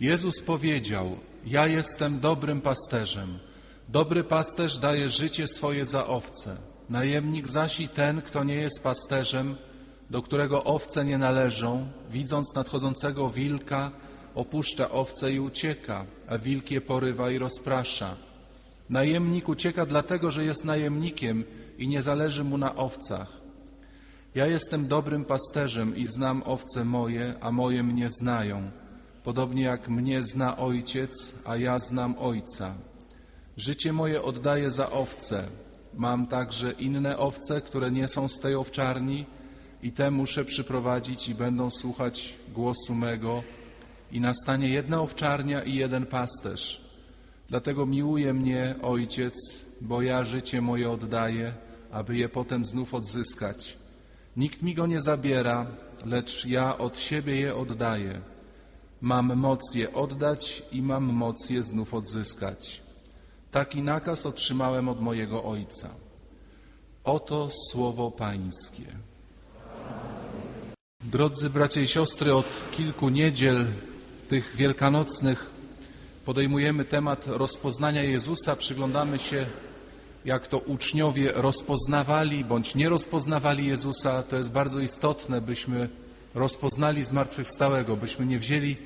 Jezus powiedział: Ja jestem dobrym pasterzem. Dobry pasterz daje życie swoje za owce. Najemnik zaś i ten, kto nie jest pasterzem, do którego owce nie należą, widząc nadchodzącego wilka, opuszcza owce i ucieka, a wilk je porywa i rozprasza. Najemnik ucieka dlatego, że jest najemnikiem i nie zależy mu na owcach. Ja jestem dobrym pasterzem i znam owce moje, a moje mnie znają, podobnie jak mnie zna ojciec, a ja znam ojca. Życie moje oddaję za owce. Mam także inne owce, które nie są z tej owczarni, i te muszę przyprowadzić i będą słuchać głosu mego. I nastanie jedna owczarnia i jeden pasterz. Dlatego miłuje mnie ojciec, bo ja życie moje oddaję, aby je potem znów odzyskać. Nikt mi go nie zabiera, lecz ja od siebie je oddaję. Mam moc je oddać i mam moc je znów odzyskać. Taki nakaz otrzymałem od mojego Ojca. Oto słowo Pańskie. Drodzy bracia i siostry, od kilku niedziel tych wielkanocnych podejmujemy temat rozpoznania Jezusa, przyglądamy się, jak to uczniowie rozpoznawali bądź nie rozpoznawali Jezusa. To jest bardzo istotne, byśmy rozpoznali zmartwychwstałego, byśmy nie wzięli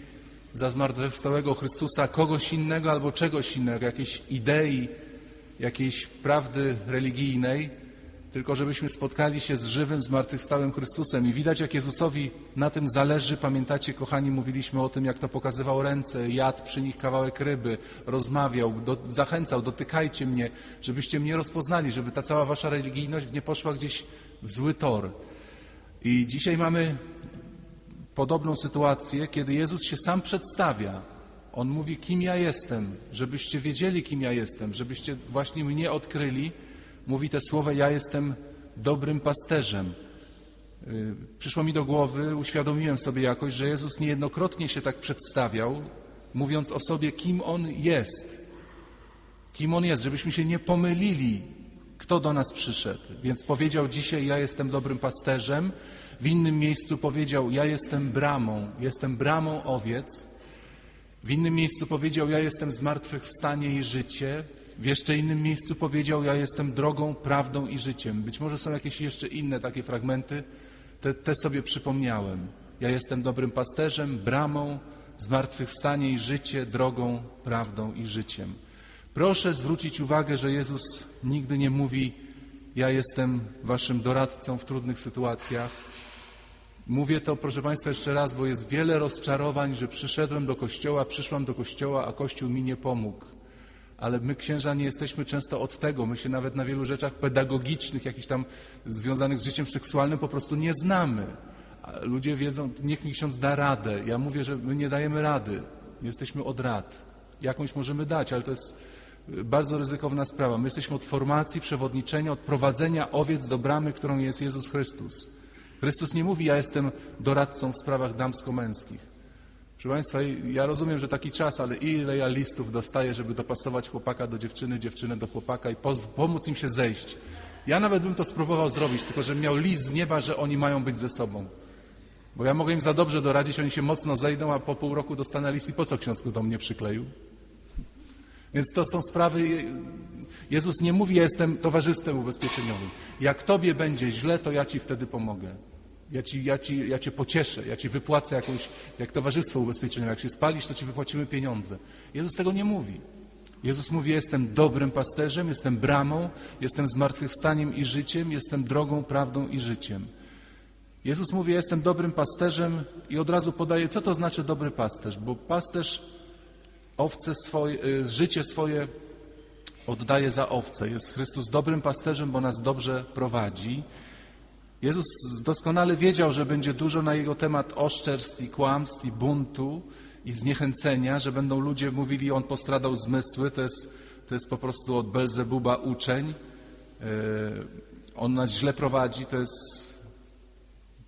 za zmartwychwstałego Chrystusa kogoś innego albo czegoś innego, jakiejś idei, jakiejś prawdy religijnej, tylko żebyśmy spotkali się z żywym, zmartwychwstałym Chrystusem. I widać, jak Jezusowi na tym zależy. Pamiętacie, kochani, mówiliśmy o tym, jak to pokazywał ręce, jadł przy nich kawałek ryby, rozmawiał, do, zachęcał, dotykajcie mnie, żebyście mnie rozpoznali, żeby ta cała wasza religijność nie poszła gdzieś w zły tor. I dzisiaj mamy podobną sytuację, kiedy Jezus się sam przedstawia. On mówi, kim ja jestem, żebyście wiedzieli, kim ja jestem, żebyście właśnie mnie odkryli. Mówi te słowa, ja jestem dobrym pasterzem. Y, Przyszło mi do głowy, uświadomiłem sobie jakoś, że Jezus niejednokrotnie się tak przedstawiał, mówiąc o sobie, kim On jest. Kim On jest, żebyśmy się nie pomylili, kto do nas przyszedł. Więc powiedział dzisiaj, ja jestem dobrym pasterzem, w innym miejscu powiedział: Ja jestem bramą, jestem bramą owiec. W innym miejscu powiedział: Ja jestem zmartwychwstanie i życie. W jeszcze innym miejscu powiedział: Ja jestem drogą, prawdą i życiem. Być może są jakieś jeszcze inne takie fragmenty, te, te sobie przypomniałem. Ja jestem dobrym pasterzem, bramą, zmartwychwstanie i życie, drogą, prawdą i życiem. Proszę zwrócić uwagę, że Jezus nigdy nie mówi: Ja jestem waszym doradcą w trudnych sytuacjach. Mówię to, proszę Państwa, jeszcze raz, bo jest wiele rozczarowań, że przyszedłem do kościoła, przyszłam do kościoła, a kościół mi nie pomógł. Ale my, księża, nie jesteśmy często od tego. My się nawet na wielu rzeczach pedagogicznych, jakichś tam związanych z życiem seksualnym po prostu nie znamy. Ludzie wiedzą, niech mi ksiądz da radę. Ja mówię, że my nie dajemy rady. Jesteśmy od rad. Jakąś możemy dać, ale to jest y, bardzo ryzykowna sprawa. My jesteśmy od formacji, przewodniczenia, od prowadzenia owiec do bramy, którą jest Jezus Chrystus. Chrystus nie mówi, ja jestem doradcą w sprawach damsko-męskich. Proszę Państwa, ja rozumiem, że taki czas, ale ile ja listów dostaję, żeby dopasować chłopaka do dziewczyny, dziewczynę do chłopaka i pomóc im się zejść. Ja nawet bym to spróbował zrobić, tylko że miał list z nieba, że oni mają być ze sobą. Bo ja mogę im za dobrze doradzić, oni się mocno zejdą, a po pół roku dostanę list i po co ksiądz do mnie przykleił? Więc to są sprawy. Jezus nie mówi, ja jestem towarzystwem ubezpieczeniowym. Jak tobie będzie źle, to ja ci wtedy pomogę. Ja, ci, ja, ci, ja cię pocieszę, ja ci wypłacę jakąś, jak towarzystwo ubezpieczeniowe. Jak się spalisz, to ci wypłacimy pieniądze. Jezus tego nie mówi. Jezus mówi, jestem dobrym pasterzem, jestem bramą, jestem zmartwychwstaniem i życiem, jestem drogą, prawdą i życiem. Jezus mówi, jestem dobrym pasterzem i od razu podaje, co to znaczy dobry pasterz, bo pasterz owce swoje, y, życie swoje oddaje za owce. Jest Chrystus dobrym pasterzem, bo nas dobrze prowadzi. Jezus doskonale wiedział, że będzie dużo na jego temat oszczerstw i kłamstw i buntu i zniechęcenia, że będą ludzie mówili, on postradał zmysły, to jest, to jest po prostu od Belzebuba uczeń. Yy, On nas źle prowadzi, to jest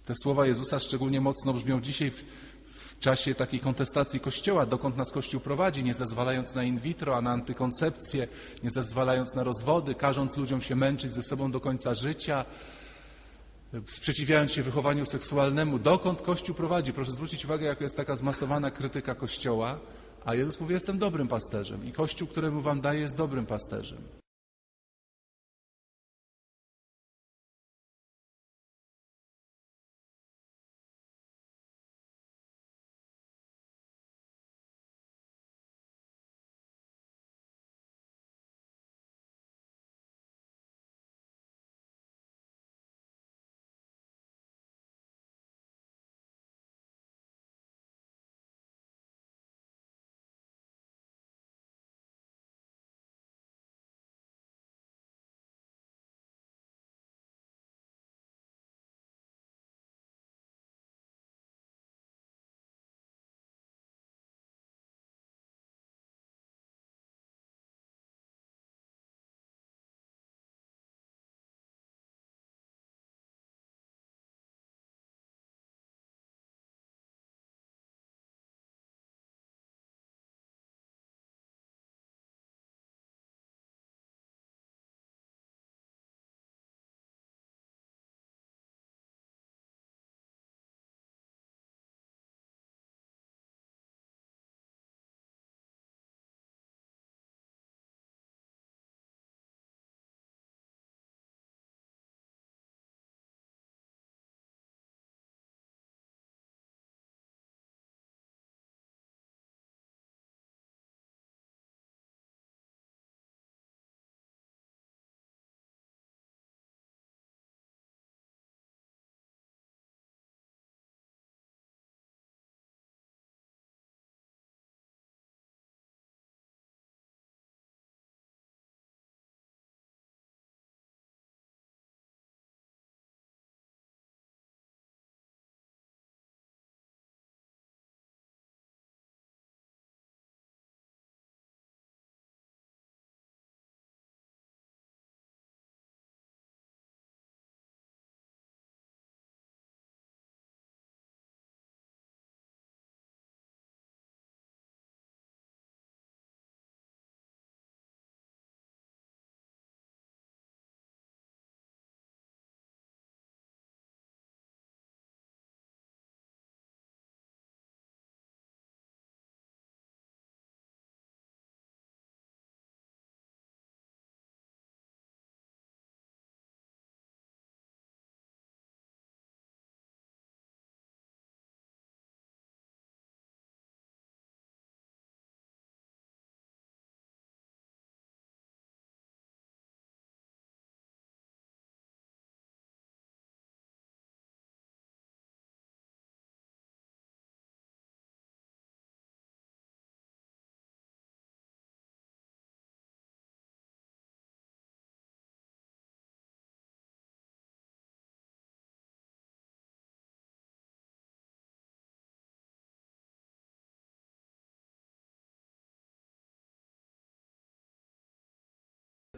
te słowa Jezusa szczególnie mocno brzmią dzisiaj w, w czasie takiej kontestacji Kościoła, dokąd nas Kościół prowadzi, nie zezwalając na in vitro, a na antykoncepcję, nie zezwalając na rozwody, każąc ludziom się męczyć ze sobą do końca życia, sprzeciwiając się wychowaniu seksualnemu. Dokąd Kościół prowadzi? Proszę zwrócić uwagę, jaka jest taka zmasowana krytyka Kościoła. A Jezus mówi, jestem dobrym pasterzem i Kościół, któremu wam daję, jest dobrym pasterzem.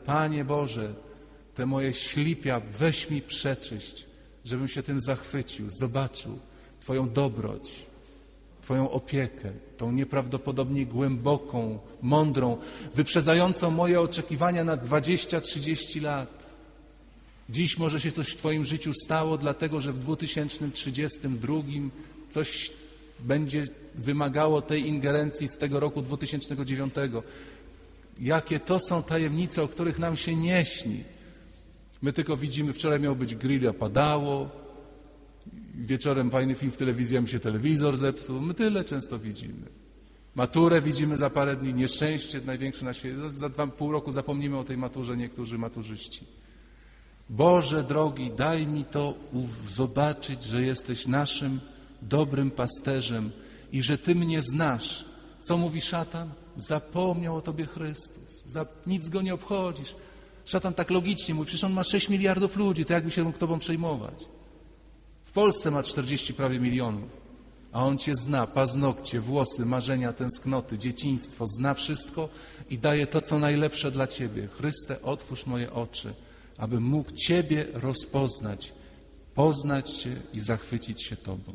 Panie Boże, te moje ślipia weź mi przeczyść, żebym się tym zachwycił, zobaczył Twoją dobroć, Twoją opiekę, tą nieprawdopodobnie głęboką, mądrą, wyprzedzającą moje oczekiwania na 20-30 lat. Dziś może się coś w Twoim życiu stało, dlatego że w 2032 coś będzie wymagało tej ingerencji z tego roku 2009. Jakie to są tajemnice, o których nam się nie śni. My tylko widzimy, wczoraj miał być grill, a padało. Wieczorem fajny film w telewizji, a mi się telewizor zepsuł. My tyle często widzimy. Maturę widzimy za parę dni, nieszczęście największe na świecie. Za dwa pół roku zapomnimy o tej maturze niektórzy maturzyści. Boże drogi, daj mi to zobaczyć, że jesteś naszym dobrym pasterzem i że Ty mnie znasz. Co mówi szatan? Zapomniał o Tobie Chrystus. Nic go nie obchodzisz. Szatan tak logicznie mówi, przecież on ma 6 miliardów ludzi, to jakby się Tobą przejmować. W Polsce ma 40 prawie milionów, a on Cię zna, paznokcie, włosy, marzenia, tęsknoty, dzieciństwo, zna wszystko i daje to, co najlepsze dla Ciebie. Chryste, otwórz moje oczy, abym mógł Ciebie rozpoznać, poznać Cię i zachwycić się Tobą.